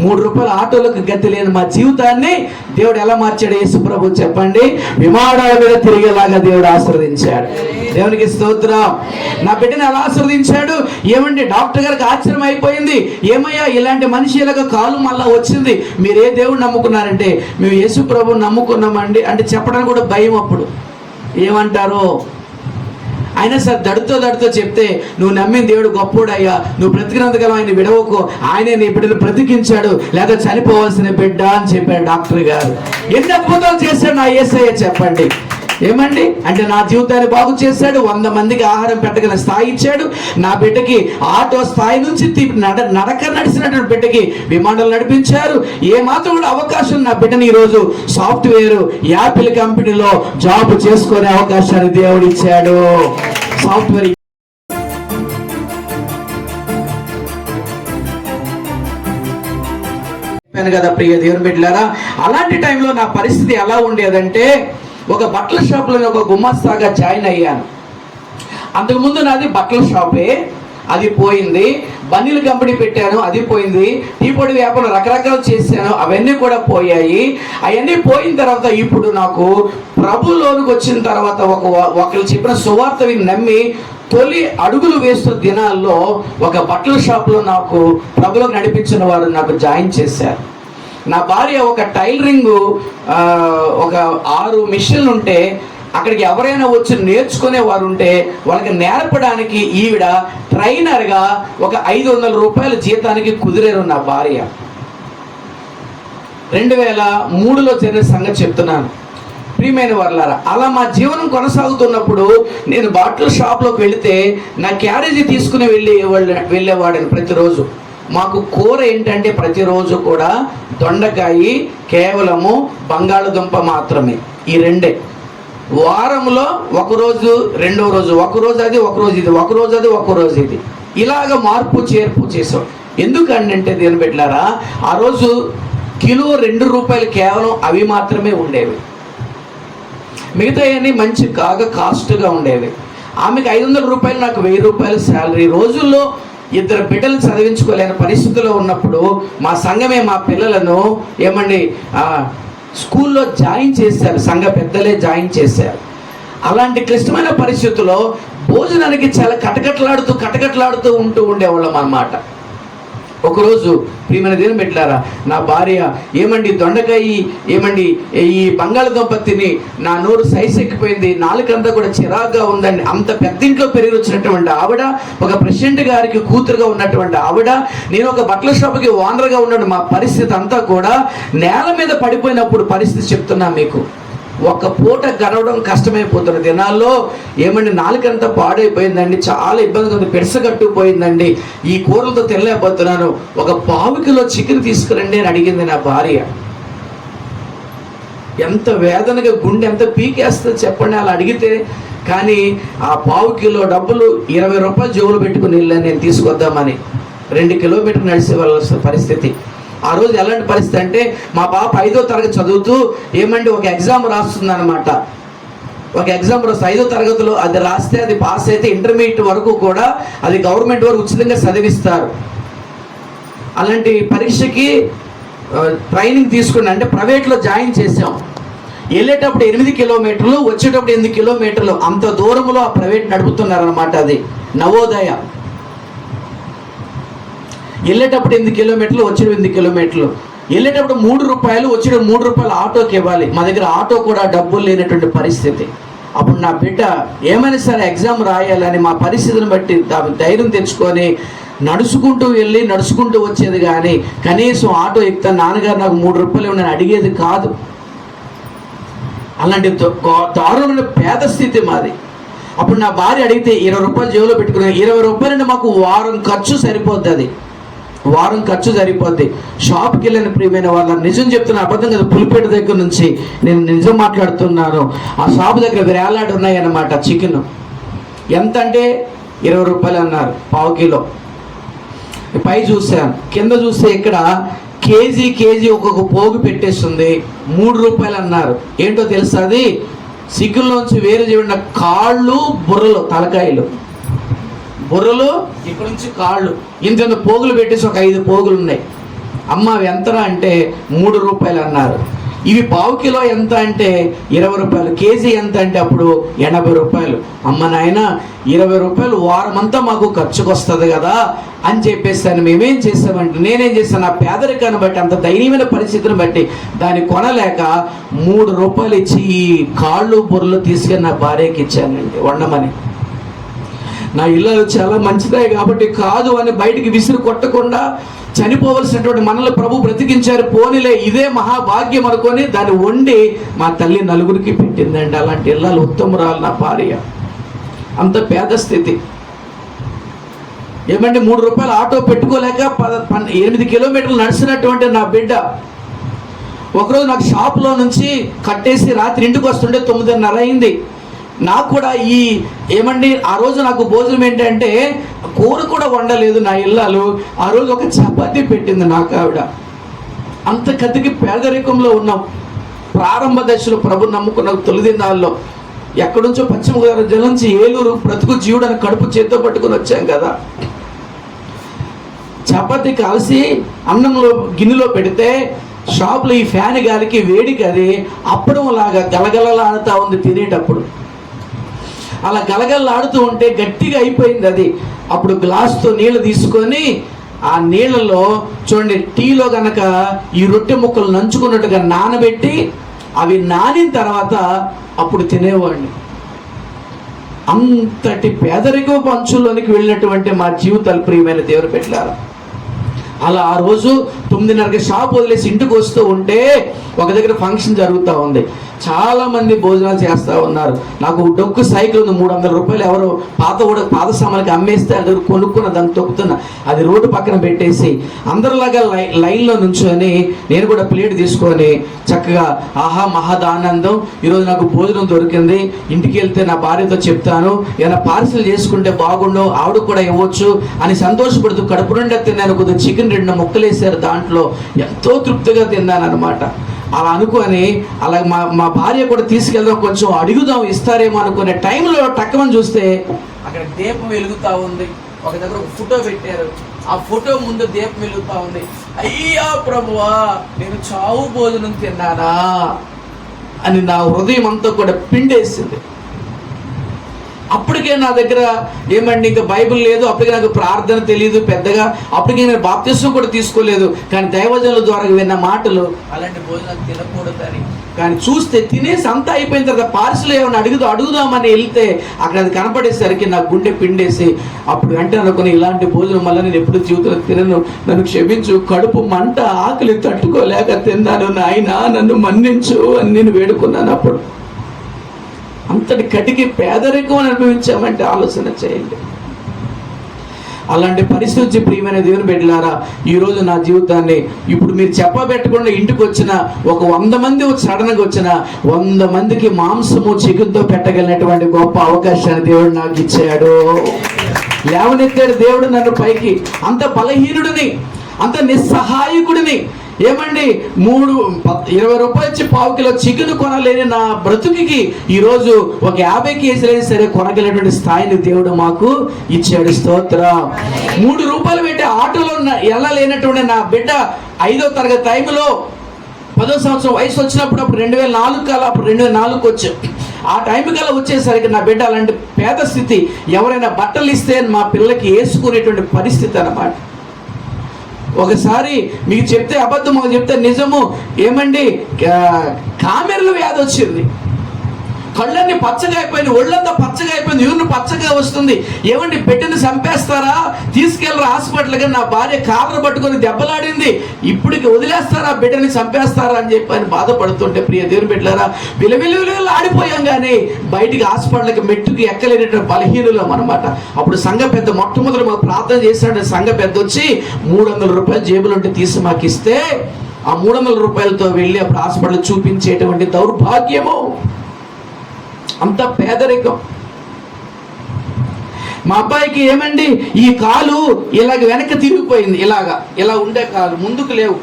మూడు రూపాయల ఆటోలకు గతి లేని మా జీవితాన్ని దేవుడు ఎలా మార్చాడు యేసు ప్రభు చెప్పండి? విమానాల మీద తిరిగేలాగా దేవుడు ఆశీర్వదించాడు. దేవునికి స్తోత్రం. నా బిడ్డని ఎలా ఆశీర్వదించాడు? ఏమండి డాక్టర్ గారికి ఆశ్చర్యం అయిపోయింది. ఏమయ్యా ఇలాంటి మనిషి ఇలాగ కాలు మళ్ళా వచ్చింది. మీరు ఏ దేవుడు నమ్ముకున్నారంటే మేము యేసు ప్రభు నమ్ముకున్నామండి అంటే చెప్పడానికి కూడా భయం అప్పుడు. ఏమంటారు? అయినా సరే దడుతో దడుతో చెప్తే నువ్వు నమ్మిన దేవుడు గొప్పోడయ్యా. నువ్వు బ్రతికినంతకాలం ఆయన విడవకు. ఆయనే నీ బిడ్డను బ్రతికించాడు. లేక చనిపోవాల్సిన బిడ్డ అని చెప్పాడు డాక్టర్ గారు. ఎన్ని అద్భుతాలు చేశాడు నా ఏసయ్య చెప్పండి. ఏమండి? అంటే నా జీవితాన్ని బాగు చేశాడు వంద మందికి ఆహారం పెట్టగల స్థాయి ఇచ్చాడు. నా బిడ్డకి ఆటో స్థాయి నుంచి నడ నడక నడిచినటువంటి బిడ్డకి విమానాలు నడిపించారు. ఏ మాత్రం కూడా అవకాశం నా బిడ్డని ఈరోజు సాఫ్ట్వేర్ యాపిల్ కంపెనీలో జాబ్ చేసుకునే అవకాశాన్ని దేవుడు ఇచ్చాడు. సాఫ్ట్వేర్ కదా ప్రియ దేవుని బిడ్డలారా అలాంటి టైంలో నా పరిస్థితి ఎలా ఉండేదంటే ఒక బట్టల షాప్లో ఒక గుమ్మస్తాగా జాయిన్ అయ్యాను. అంతకుముందు నాది బట్టల షాపే అది పోయింది. బన్నీల కంపెనీ పెట్టాను అది పోయింది. టీ పొడి వ్యాపారం రకరకాలు చేశాను అవన్నీ కూడా పోయాయి. అవన్నీ పోయిన తర్వాత ఇప్పుడు నాకు ప్రభులోనికి వచ్చిన తర్వాత ఒక ఒకరు చెప్పిన సువార్త నమ్మి తొలి అడుగులు వేస్తున్న దినాల్లో ఒక బట్టల షాప్లో నాకు ప్రభులోకి నడిపించిన వారు నాకు జాయిన్ చేశారు. నా భార్య ఒక టైలరింగ్ ఒక ఆరు మిషన్లు ఉంటే అక్కడికి ఎవరైనా వచ్చి నేర్చుకునే వారు ఉంటే వాళ్ళకి నేర్పడానికి ఈవిడ ట్రైనర్గా ఒక ఐదు వందల రూపాయల జీతానికి కుదిరేరు నా భార్య. రెండు వేల మూడులో జరిగిన సంగతి చెప్తున్నాను. ప్రియమైన వర్లారా అలా మా జీవనం కొనసాగుతున్నప్పుడు నేను బాటిల్ షాప్లోకి వెళితే నా క్యారేజీ తీసుకుని వెళ్ళి వెళ్ళేవాడిని ప్రతిరోజు. మాకు కూర ఏంటంటే ప్రతిరోజు కూడా దొండకాయ కేవలము బంగాళదుంప మాత్రమే. ఈ రెండే. వారంలో ఒకరోజు రెండో రోజు ఒక రోజు అది ఒక రోజు ఇది ఒక రోజు అది ఒక రోజు ఇది. ఇలాగ మార్పు చేర్పు చేసాం. ఎందుకంటే దేని పెట్టారా ఆ రోజు కిలో రెండు రూపాయలు కేవలం అవి మాత్రమే ఉండేవి. మిగతాయన్నీ మంచి కాగా కాస్ట్గా ఉండేవి. ఆమెకు ఐదు వందల రూపాయలు నాకు వెయ్యి రూపాయల శాలరీ. రోజుల్లో ఇద్దరు బిడ్డలు చదివించుకోలేని పరిస్థితిలో ఉన్నప్పుడు మా సంఘమే మా పిల్లలను ఏమండి స్కూల్లో జాయిన్ చేశారు సంఘ పెద్దలే జాయిన్ చేశారు. అలాంటి క్లిష్టమైన పరిస్థితుల్లో భోజనానికి చాలా కటకట్లాడుతూ కటకట్లాడుతూ ఉంటూ ఉండేవాళ్ళం అన్నమాట. ఒకరోజు ప్రియమైన దేవుని పెట్టారా నా భార్య ఏమండి దొండకాయ ఏమండి ఈ బంగాళదుంప తిని నా నోరు సైజ్ ఎక్కిపోయింది నాలుకంతా కూడా చిరాగ్గా ఉందండి. అంత పెద్ద ఇంట్లో పెరిగి వచ్చినటువంటి ఆవిడ ఒక ప్రెసిడెంట్ గారికి కూతురుగా ఉన్నటువంటి ఆవిడ నేను ఒక బట్టల షాప్కి ఓనర్గా ఉన్నాడు మా పరిస్థితి అంతా కూడా నేల మీద పడిపోయినప్పుడు పరిస్థితి చెప్తున్నా మీకు. ఒక పూట గడవడం కష్టమైపోతున్న దినాల్లో ఏమండి నాలుకంతా పాడైపోయిందండి. చాలా ఇబ్బందిగా ఉంది. పెడసగట్టుపోయిందండి ఈ కూరలతో తినలేకపోతున్నాను. ఒక పావు కిలో చికెన్ తీసుకురండి అని అడిగింది నా భార్య. ఎంత వేదనగా గుండె ఎంత పీకేస్తుందో చెప్పండి అలా అడిగితే. కానీ ఆ పావు కిలో డబ్బులు ఇరవై రూపాయలు జోబులు పెట్టుకుని వెళ్ళాను నేను తీసుకొద్దామని. రెండు కిలోమీటర్లు నడిచి వెళ్ళాల్సిన పరిస్థితి. ఆ రోజు ఎలాంటి పరిస్థితి అంటే మా పాప ఐదో తరగతి చదువుతూ ఏమంటే ఒక ఎగ్జామ్ రాస్తుంది అనమాట ఒక ఎగ్జామ్ రాస్తే ఐదో తరగతిలో అది రాస్తే అది పాస్ అయితే ఇంటర్మీడియట్ వరకు కూడా అది గవర్నమెంట్ వారు ఉచితంగా చదివిస్తారు. అలాంటి పరీక్షకి ట్రైనింగ్ తీసుకుని అంటే ప్రైవేట్లో జాయిన్ చేసాం వెళ్ళేటప్పుడు ఎనిమిది కిలోమీటర్లు వచ్చేటప్పుడు ఎనిమిది కిలోమీటర్లు. అంత దూరంలో ఆ ప్రైవేట్ నడుపుతున్నారనమాట అది. నవోదయ. వెళ్ళేటప్పుడు ఎనిమిది కిలోమీటర్లు వచ్చిన ఎనిమిది కిలోమీటర్లు. వెళ్ళేటప్పుడు మూడు రూపాయలు వచ్చిన మూడు రూపాయలు ఆటోకి ఇవ్వాలి. మా దగ్గర ఆటో కూడా డబ్బులు లేనటువంటి పరిస్థితి. అప్పుడు నా బిడ్డ ఏమైనా సరే ఎగ్జామ్ రాయాలని మా పరిస్థితిని బట్టి ధైర్యం తెచ్చుకొని నడుచుకుంటూ వెళ్ళి నడుచుకుంటూ వచ్చేది కానీ కనీసం ఆటో ఎక్కుతా నాన్నగారు నాకు మూడు రూపాయలు ఇవ్వండి అడిగేది కాదు. అలాంటి దారుణమైన పేద స్థితి మాది. అప్పుడు నా భార్య అడిగితే ఇరవై రూపాయలు జేబులో పెట్టుకుని ఇరవై రూపాయలంటే మాకు వారం ఖర్చు సరిపోద్ది అది వారం ఖర్చు సరిపోద్ది. షాప్కి వెళ్ళిన ప్రియమైన వాళ్ళ నిజం చెప్తున్న అబద్ధం కదా పులిపేట దగ్గర నుంచి నేను నిజం మాట్లాడుతున్నాను. ఆ షాప్ దగ్గర వేలాడి ఉన్నాయి అన్నమాట చికెన్. ఎంత అంటే ఇరవై రూపాయలు అన్నారు పావు కిలో. పై చూశాను. కింద చూస్తే ఇక్కడ కేజీ కేజీ ఒక్కొక్క పోగు పెట్టేస్తుంది మూడు రూపాయలు అన్నారు. ఏంటో తెలుస్తుంది అది? సిగ్గుల్లోంచి వేరు చేయబడిన కాళ్ళు బుర్రలు తలకాయలు. బుర్రలు ఇక్కడి నుంచి కాళ్ళు. ఇంత పోగులు పెట్టేసి ఒక ఐదు పోగులు ఉన్నాయి. అమ్మ అవి ఎంతరా అంటే మూడు రూపాయలు అన్నారు. ఇవి పావు కిలో ఎంత అంటే ఇరవై రూపాయలు. కేజీ ఎంత అంటే అప్పుడు ఎనభై రూపాయలు. అమ్మ నాయన ఇరవై రూపాయలు వారమంతా మాకు ఖర్చుకు వస్తుంది కదా అని చెప్పేసాను మేమేం చేస్తామంటే నేనేం చేస్తాను నా పేదరికాన్ని బట్టి అంత దయనీయమైన పరిస్థితిని బట్టి దాన్ని కొనలేక మూడు రూపాయలు ఇచ్చి కాళ్ళు బుర్రలు తీసుకెళ్ళి నా భార్యకి ఇచ్చానండి వండమని. నా ఇల్లు చాలా మంచిదే కాబట్టి కాదు అని బయటికి విసిరి కొట్టకుండా చనిపోవలసినటువంటి మనల్ని ప్రభు బ్రతికించారు. పోనిలే ఇదే మహాభాగ్యం అనుకొని దాన్ని వండి మా తల్లి నలుగురికి పెట్టిందండి. అలాంటి ఇల్లాలు ఉత్తమరాలు నా భార్య. అంత పేద స్థితి. ఏమంటే మూడు రూపాయలు ఆటో పెట్టుకోలేక పద ఎనిమిది కిలోమీటర్లు నడిచినటువంటి నా బిడ్డ ఒకరోజు నాకు షాప్లో నుంచి కట్టేసి రాత్రి ఇంటికి వస్తుంటే తొమ్మిదిన్నర అయింది. నాకు కూడా ఈ ఏమండి ఆ రోజు నాకు భోజనం ఏంటంటే కూర కూడా వండలేదు నా ఇల్లాలు. ఆ రోజు ఒక చపాతి పెట్టింది నాకు ఆవిడ. అంత కతికి పేదరికంలో ఉన్నాం. ప్రారంభ దశలో ప్రభు నమ్ముకున్న తొలి దినాల్లో పశ్చిమ గోదావరి జిల్లా నుంచి ఏలూరు బ్రతుకు జీవుడని కడుపు చేత్తో పట్టుకుని వచ్చాం కదా. చపాతి కలిసి అన్నంలో గిన్నెలో పెడితే షాప్లో ఈ ఫ్యాన్ గాలికి వేడికి అది అప్పడం లాగా గలగలలాడుతూ ఉంది తినేటప్పుడు. అలా గలగలలాడుతూ ఉంటే గట్టిగా అయిపోయింది అది. అప్పుడు గ్లాస్తో నీళ్ళు తీసుకొని ఆ నీళ్ళలో చూడండి టీలో గనక ఈ రొట్టె ముక్కలు నంచుకున్నట్టుగా నానబెట్టి అవి నానిన తర్వాత అప్పుడు తినేవాడిని. అంతటి పేదరికపు అంచుల్లోనికి వెళ్ళినటువంటి మా జీవితాలు ప్రియమైన దేవుడు పెట్టారు అలా ఆ రోజు తొమ్మిదిన్నరకి షాప్ వదిలేసి ఇంటికి వస్తూ ఉంటే ఒక దగ్గర ఫంక్షన్ జరుగుతూ ఉంది. చాలా మంది భోజనాలు చేస్తూ ఉన్నారు. నాకు డొక్కు సైకిల్ ఉంది మూడు వందల రూపాయలు ఎవరు పాత కూడా పాత సామాన్లకి అమ్మేస్తే అది కొనుక్కున్న దాన్ని తొక్కుతున్నా అది రోడ్డు పక్కన పెట్టేసి అందరిలాగా లై లైన్లో నుంచొని నేను కూడా ప్లేట్ తీసుకొని చక్కగా ఆహా మహాదానందం. ఈరోజు నాకు భోజనం దొరికింది. ఇంటికి వెళ్తే నా భార్యతో చెప్తాను. ఏమైనా పార్సిల్ చేసుకుంటే బాగుండు ఆవిడ కూడా ఇవ్వచ్చు అని సంతోషపడుతూ కడుపు నుండి తిన్నాను. కొద్దిగా చికెన్ రెండు ముక్కలు వేసారు దాంట్లో. ఎంతో తృప్తిగా తిన్నాను అనమాట అలా అనుకొని అలా మా మా భార్య కూడా తీసుకెళ్దాం కొంచెం అడుగుదాం ఇస్తారేమో అనుకునే టైంలో టక్కమని చూస్తే అక్కడ దీపం వెలుగుతా ఉంది. ఒక దగ్గర ఒక ఫోటో పెట్టారు. ఆ ఫోటో ముందు దీపం వెలుగుతా ఉంది. అయ్యా ప్రభువా నేను చావు భోజనం తిన్నానా అని నా హృదయం అంతా కూడా పిండేసింది. అప్పటికే నా దగ్గర ఏమండి ఇంకా బైబిల్ లేదు అప్పటికే నాకు ప్రార్థన తెలియదు పెద్దగా అప్పటికే నేను బాప్తిస్వం కూడా తీసుకోలేదు. కానీ దైవజనుల ద్వారా విన్న మాటలు అలాంటి భోజనాలు తినకూడదని కానీ చూస్తే తినేసి అంతా అయిపోయిన తర్వాత పార్సిల్ ఏమైనా అడుగుదా అడుగుదామని వెళ్తే అక్కడ అది కనపడేసరికి నా గుండె పిండేసి అప్పుడు వెంటనే అనుకుని ఇలాంటి భోజనం వల్ల నేను ఎప్పుడు జీవితంలో తినను. నన్ను క్షమించు కడుపు మంట ఆకలి తట్టుకోలేక తిన్నాను నాయన నన్ను మన్నించు అని నేను వేడుకున్నాను అప్పుడు. అంతటి కటికి పేదరికం అని అనుభవించామంటే ఆలోచన చేయండి. అలాంటి పరిస్థితి వచ్చి ప్రియమైన దేవుని బిడ్డలారా ఈరోజు నా జీవితాన్ని ఇప్పుడు మీరు చెప్పబెట్టకుండా ఇంటికి వచ్చిన ఒక వంద మంది సడన్గా వచ్చిన వంద మందికి మాంసము చికెన్తో పెట్టగలిగినటువంటి గొప్ప అవకాశాన్ని దేవుడు నాకు ఇచ్చాడు. లేవనెత్తాడు దేవుడు నన్ను పైకి. అంత బలహీనుడిని అంత నిస్సహాయకుడిని ఏమండి మూడు ప- ఇరవై రూపాయలు ఇచ్చి పావు కిలో చికెన్ కొనలేని నా బ్రతుకుకి ఈరోజు ఒక యాభై కేజీలైనా సరే కొనగలిగినటువంటి స్థాయిని దేవుడు మాకు ఇచ్చాడు. స్తోత్రం. మూడు రూపాయలు పెట్టి ఆటోలో వెళ్ళలేనటువంటి నా బిడ్డ ఐదో తరగతి టైంలో పదో సంవత్సరం వయసు వచ్చినప్పుడు అప్పుడు రెండు వేల నాలుగు కాల అప్పుడు రెండు వేల నాలుగుకి వచ్చాం. ఆ టైం కల్లా వచ్చేసరికి నా బిడ్డ అలాంటి పేద స్థితి. ఎవరైనా బట్టలు ఇస్తే మా పిల్లలకి వేసుకునేటువంటి పరిస్థితి అన్నమాట. ఒకసారి మీకు చెప్తే అబద్ధం ఒక చెప్తే నిజము. ఏమండి? కా- వ్యాధి వచ్చింది. కళ్ళన్నీ పచ్చగా అయిపోయింది ఒళ్ళంతా పచ్చగా అయిపోయింది యూరిన్ పచ్చగా వస్తుంది. ఏమండి బిడ్డని చంపేస్తారా? తీసుకెళ్ళరా హాస్పిటల్కి నా భార్య కాలర్ పట్టుకొని దెబ్బలాడింది. ఇప్పటికి వదిలేస్తారా బిడ్డని చంపేస్తారా అని చెప్పి ఆయన బాధపడుతుంటే ప్రియ దేవుని బిడ్డలారా విలువిలు ఆడిపోయాం కానీ బయటికి హాస్పిటల్కి మెట్టుకి ఎక్కలేనటువంటి బలహీనులం అనమాట అప్పుడు సంఘ పెద్ద మొట్టమొదటి మాకు ప్రార్థన చేశాడు సంఘ పెద్ద వచ్చి మూడు వందల రూపాయలు జేబులుంటే తీసి మాకు ఇస్తే ఆ మూడు వందల రూపాయలతో వెళ్ళి అప్పుడు హాస్పిటల్ చూపించేటువంటి దౌర్భాగ్యము. అంత పేదరికం. మా అబ్బాయికి ఏమండి ఈ కాలు ఇలాగ వెనక్కి తిరిగిపోయింది ఇలాగా ఇలా ఉండే కాలు ముందుకు లేవు.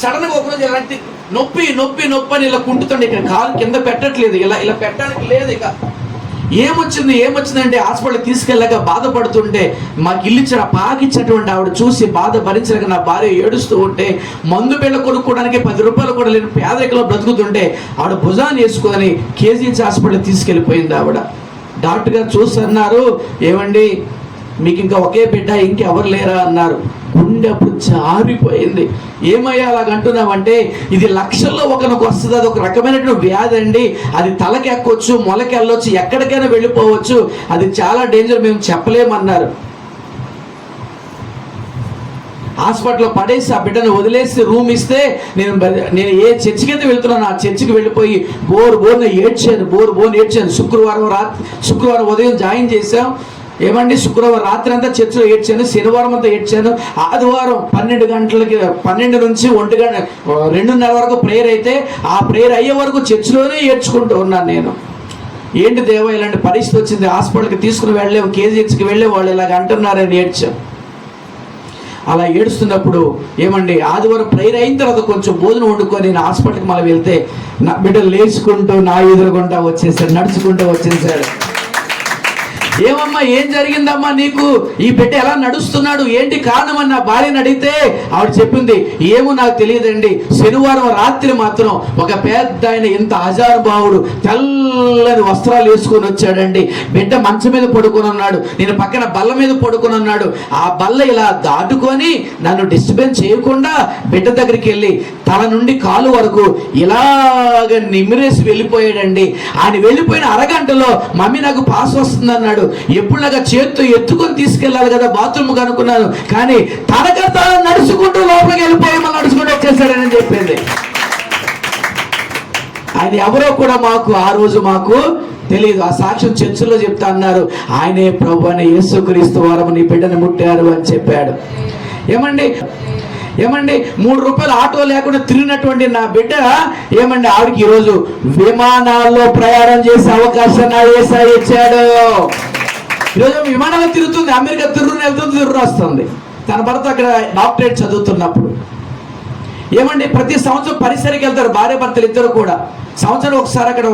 సడన్గా ఒకరోజు ఇలాంటి నొప్పి నొప్పి నొప్పి అని ఇలా కుంటుతుండే ఇక్కడ కాలు కింద పెట్టట్లేదు ఇలా ఇలా పెట్టడానికి లేదు ఇక. ఏమొచ్చింది ఏమొచ్చిందంటే హాస్పిటల్ తీసుకెళ్ళాక బాధపడుతుంటే మాకు ఇల్లుచ్చిన పాకిచ్చినటువంటి ఆవిడ చూసి బాధ భరించలేక నా భార్య ఏడుస్తూ ఉంటే మందు బిళ్ళ కొనుక్కోవడానికి పది రూపాయలు కూడా లేని పేదరికలో బ్రతుకుతుంటే ఆవిడ భుజాన్ని వేసుకొని కేజీహెచ్ హాస్పిటల్ తీసుకెళ్ళిపోయింది ఆవిడ. డాక్టర్ గారు చూస్తున్నారు అన్నారు ఏమండి మీకు ఇంకా ఒకే బిడ్డ ఇంకెవరు లేరా? అన్నారు. గుండె అప్పుడు జారిపోయింది. ఏమయ్యా అలాగ అంటున్నామంటే ఇది లక్షల్లో ఒకరికి వస్తుంది అది ఒక రకమైనటువంటి వ్యాధి అండి. అది తలకి మొలకెళ్ళొచ్చు ఎక్కడికైనా వెళ్ళిపోవచ్చు. అది చాలా డేంజర్ మేము చెప్పలేమన్నారు. హాస్పిటల్లో పడేసి ఆ బిడ్డను వదిలేసి రూమ్ ఇస్తే నేను నేను ఏ చర్చికి అయితే వెళ్తున్నాను ఆ చర్చికి వెళ్ళిపోయి బోర్ బోర్న ఏడ్చాను బోర్ బోర్న ఏడ్చాను. శుక్రవారం రాత్రి శుక్రవారం ఉదయం జాయిన్ చేశాం. ఏమండి? శుక్రవారం రాత్రి అంతా చర్చిలో ఏడ్చాను శనివారం అంతా ఏడ్చాను. ఆదివారం పన్నెండు గంటలకి పన్నెండు నుంచి ఒంటి గంట రెండున్నర వరకు ప్రేయర్ అయితే ఆ ప్రేయర్ అయ్యే వరకు చర్చిలోనే ఏడ్చుకుంటూ ఉన్నాను నేను. ఏంటి దేవా ఇలాంటి పరిస్థితి వచ్చింది? హాస్పిటల్కి తీసుకుని వెళ్ళలేము కేజీహెచ్కి వెళ్ళే వాళ్ళు ఇలాగ అంటున్నారని ఏడ్చాం. అలా ఏడుస్తున్నప్పుడు ఏమండి? ఆదివారం ప్రేయర్ అయిన తర్వాత కొంచెం భోజనం వండుకొని నేను హాస్పిటల్కి మళ్ళీ వెళ్తే నా బిడ్డ లేచుకుంటూ నా ఎదురుగుంటా వచ్చేసాడు నడుచుకుంటూ వచ్చేసాడు ఏమమ్మా ఏం జరిగిందమ్మా నీకు? ఈ బిడ్డ ఎలా నడుస్తున్నాడు? ఏంటి కారణం అన్న నా అడిగితే ఆవిడ చెప్పింది ఏమో నాకు తెలియదండి. శనివారం రాత్రి మాత్రం ఒక పెద్ద ఆయన ఇంత అజారుభావుడు తెల్లని వస్త్రాలు వేసుకొని వచ్చాడండి. బిడ్డ మంచం మీద పడుకొని ఉన్నాడు నేను పక్కన బల్ల మీద పడుకొని ఉన్నాడు. ఆ బల్ల ఇలా దాటుకొని నన్ను డిస్టర్బెన్స్ చేయకుండా బిడ్డ దగ్గరికి వెళ్ళి తల నుండి కాలు వరకు ఇలాగ నిమిరేసి వెళ్ళిపోయాడండి. ఆయన వెళ్ళిపోయిన అరగంటలో మమ్మీ నాకు పాస్ వస్తుంది అన్నాడు ఎప్పుడులాగా చేత్తో ఎత్తుకొని తీసుకెళ్ళాలి కదా బాత్రూమ్ అనుకున్నాను కానీ తనక తాను నడుచుకుంటూ లోపలికి వెళ్ళిపోయి మళ్ళీ నడుచుకుంటూ వచ్చేసాడని చెప్పింది. ఆయన ఎవరో కూడా మాకు ఆ రోజు మాకు తెలియదు ఆ సాక్ష్యం చర్చలో చెప్తా అన్నారు. ఆయనే ప్రభు అని యేసుక్రీస్తు వారము నీ బిడ్డను ముట్టారు అని చెప్పాడు. ఏమండి? ఏమండి? మూడు రూపాయలు ఆటో లేకుండా తిరిగినటువంటి నా బిడ్డ ఏమండి? ఆవిడకి ఈరోజు విమానాల్లో ప్రయాణం చేసే అవకాశం నా ఏసా ఇచ్చాడు. ఈరోజు విమానంలో తిరుగుతుంది అమెరికా తిరుగుని వెళ్తుంది తిరుగుని వస్తుంది. తన భర్త అక్కడ డాక్టరేట్ చదువుతున్నప్పుడు. ఏమండి ప్రతి సంవత్సరం పరిసరికి వెళ్తారు భార్య భర్తలు ఇద్దరు కూడా. సంవత్సరం ఒకసారి అక్కడ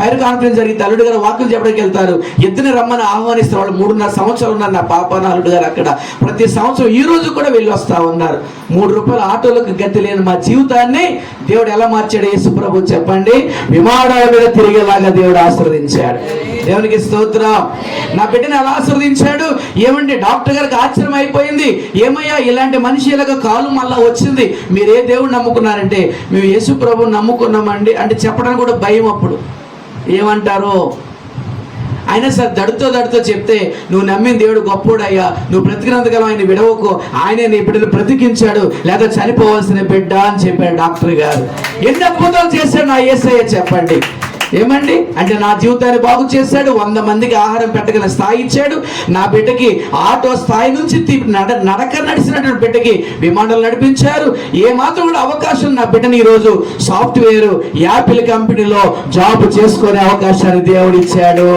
ఫైర్ కాన్ఫరెన్స్ జరిగితే అల్లుడు గారు వాకులు చెప్పడానికి వెళ్తారు. ఎద్దుని రమ్మని ఆహ్వానిస్తారు వాళ్ళు మూడున్నర సంవత్సరాలు ఉన్నారు నా పాప నా అల్లుడు గారు అక్కడ. ప్రతి సంవత్సరం ఈ రోజు కూడా వెళ్ళి వస్తా ఉన్నారు. మూడు రూపాయల ఆటోలకు గతి లేని మా జీవితాన్ని దేవుడు ఎలా మార్చాడు యేసు ప్రభు చెప్పండి. విమానాల మీద తిరిగేలాగా దేవుడు ఆశీర్వదించాడు. దేవునికి స్తోత్రం. నా బిడ్డని ఎలా ఆశీర్వదించాడు. ఏమండి డాక్టర్ గారికి ఆశ్చర్యం అయిపోయింది. ఏమయ్యా ఇలాంటి మనిషి ఇలాగ కాలు మళ్ళా వచ్చింది. మీరు ఏ దేవుడు నమ్ముకున్నారంటే మేము యేసు ప్రభు నమ్ముకున్నామండి. అంటే చెప్పడం చెప్పడానికి కూడా భయం అప్పుడు. ఏమంటారో? అయినా సరే దడుతో దడుతో చెప్తే నువ్వు నమ్మిన దేవుడు గొప్పోడయ్యా. నువ్వు బ్రతికినంతకాలం ఆయన విడవకు. ఆయనే నీ బిడ్డలు బ్రతికించాడు. లేదా చనిపోవాల్సిన బిడ్డ అని చెప్పాడు డాక్టర్ గారు. ఎన్ని అద్భుతాలు చేశాడు నా ఏసయ్య చెప్పండి. ఏమండి? అంటే నా జీవితాన్ని బాగు చేశాడు వంద మందికి ఆహారం పెట్టగల స్థాయి ఇచ్చాడు. నా బిడ్డకి ఆటో స్థాయి నుంచి నడ నడక నడిచినటువంటి బిడ్డకి విమానాలు నడిపించారు. ఏ మాత్రం కూడా అవకాశం నా బిడ్డని ఈరోజు సాఫ్ట్వేర్ యాపిల్ కంపెనీలో జాబ్ చేసుకునే అవకాశాన్ని దేవుడు ఇచ్చాడు